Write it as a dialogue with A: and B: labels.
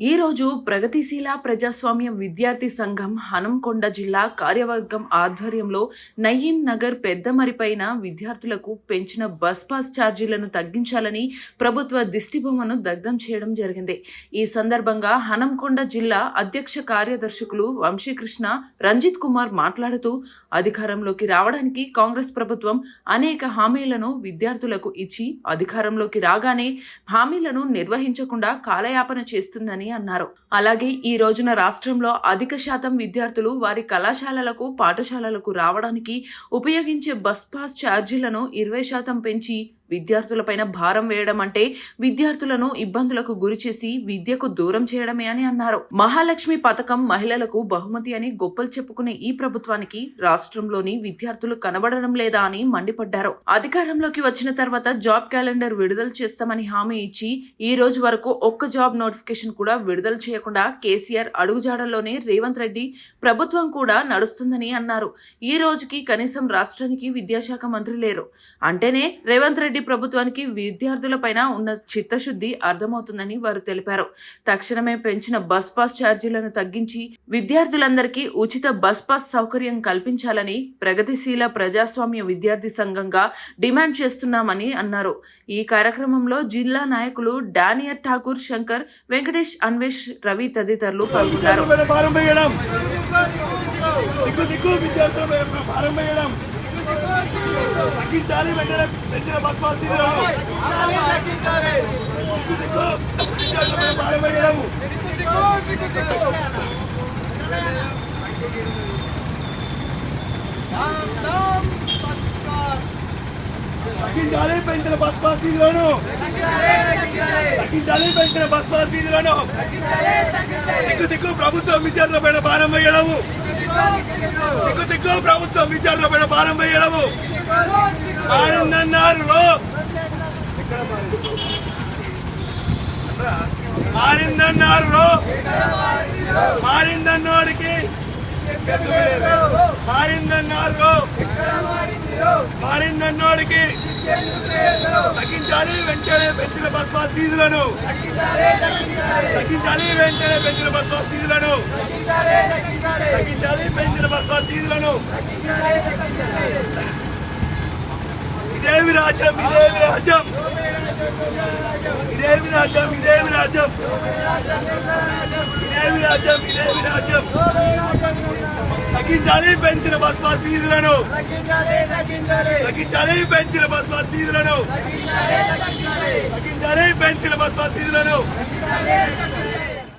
A: ఈ రోజు ప్రగతిశీల ప్రజాస్వామ్య విద్యార్థి సంఘం హనంకొండ జిల్లా కార్యవర్గం ఆధ్వర్యంలో నయీం నగర్ పెద్దమరిపైన విద్యార్థులకు పెంచిన బస్ పాస్ ఛార్జీలను తగ్గించాలని ప్రభుత్వ దిష్టిబొమ్మను దగ్ధం చేయడం జరిగింది. ఈ సందర్భంగా హనంకొండ జిల్లా అధ్యక్ష కార్యదర్శకులు వంశీకృష్ణ రంజిత్ కుమార్ మాట్లాడుతూ అధికారంలోకి రావడానికి కాంగ్రెస్ ప్రభుత్వం అనేక హామీలను విద్యార్థులకు ఇచ్చి అధికారంలోకి రాగానే హామీలను నిర్వహించకుండా కాలయాపన చేస్తుందని అన్నారు. అలాగే ఈ రోజున రాష్ట్రంలో అధిక శాతం విద్యార్థులు వారి కళాశాలలకు పాఠశాలలకు రావడానికి ఉపయోగించే బస్ పాస్ ఛార్జీలను ఇరవై శాతం పెంచి విద్యార్థులపైన భారం వేయడం అంటే విద్యార్థులను ఇబ్బందులకు గురిచేసి విద్యకు దూరం చేయడమే అని అన్నారు. మహాలక్ష్మి పథకం మహిళలకు బహుమతి అని గొప్పలు చెప్పుకునే ఈ ప్రభుత్వానికి రాష్ట్రంలోని విద్యార్థులు కనబడడం లేదా అని మండిపడ్డారు. అధికారంలోకి వచ్చిన తర్వాత జాబ్ క్యాలెండర్ విడుదల చేస్తామని హామీ ఇచ్చి ఈ రోజు వరకు ఒక్క జాబ్ నోటిఫికేషన్ కూడా విడుదల చేయకుండా కేసీఆర్ అడుగుజాడల్లోనే రేవంత్ రెడ్డి ప్రభుత్వం కూడా నడుస్తుందని అన్నారు. ఈ రోజుకి కనీసం రాష్ట్రానికి విద్యాశాఖ మంత్రి లేరు. అంటేనే రేవంత్ రెడ్డి ప్రభుత్వానికి విద్యార్థులపైన ఉన్న చిత్తశుద్ధి అర్థమవుతుందని వారు తెలిపారు తక్షణమే పెంచిన బస్ పాస్ ఛార్జీలను తగ్గించి విద్యార్థులందరికీ ఉచిత బస్ పాస్ సౌకర్యం కల్పించాలని ప్రగతిశీల ప్రజాస్వామ్య విద్యార్థి సంఘంగా డిమాండ్ చేస్తున్నామని అన్నారు ఈ కార్యక్రమంలో జిల్లా నాయకులు డానియర్ ఠాకూర్ శంకర్ వెంకటేష్ అన్వేష్ రవి తదితరులు పాల్గొన్నారు
B: తగ్గించాలి వెంటనే పెంచిన బస్ పాస్ తీరాలు. దిక్కు దిక్కు విద్యార్థుల మీద భారం వేయడం తగ్గించాలి పెంచిన బస్ పాస్ ఫీజులను తగ్గించాలి. పెంచిన బస్ పాస్ ఫీజులను దిక్కు దిక్కు ప్రభుత్వం విద్యార్థుల పైన భారం వేయడము. సిగ్గు సిగ్గు ప్రభుత్వం విద్యార్థుల పైన భారం వేయడము మారిందన్నారు మారిందన్నారు మారిందన్నోడికి మారిందన్నారు మారిందన్నోడికి తగ్గించాలి వెంటనే పెంచిన బస్ పాస్ ఫీజులను తగ్గించాలి వెంటనే పెంచిన బస్ పాస్ ఫీజులను తగ్గించాలి పెంచిన బస్ పాస్ ఫీజులను ఇదేమి రాజ్యం ఇదేమి రాజ్యం? ఇదేమి రాజ్యం ఇదేమి రాజ్యం? ఇదేమి రాజ్యం ఇదేమి రాజ్యం? తగ్గించాలి పెంచిన బస్ పాస్ ఫీజులను. తగ్గించాలి పెంచిన బస్ పాస్ ఫీజులను. తగ్గించాలి పెంచిన బస్ పాస్ ఫీజులను.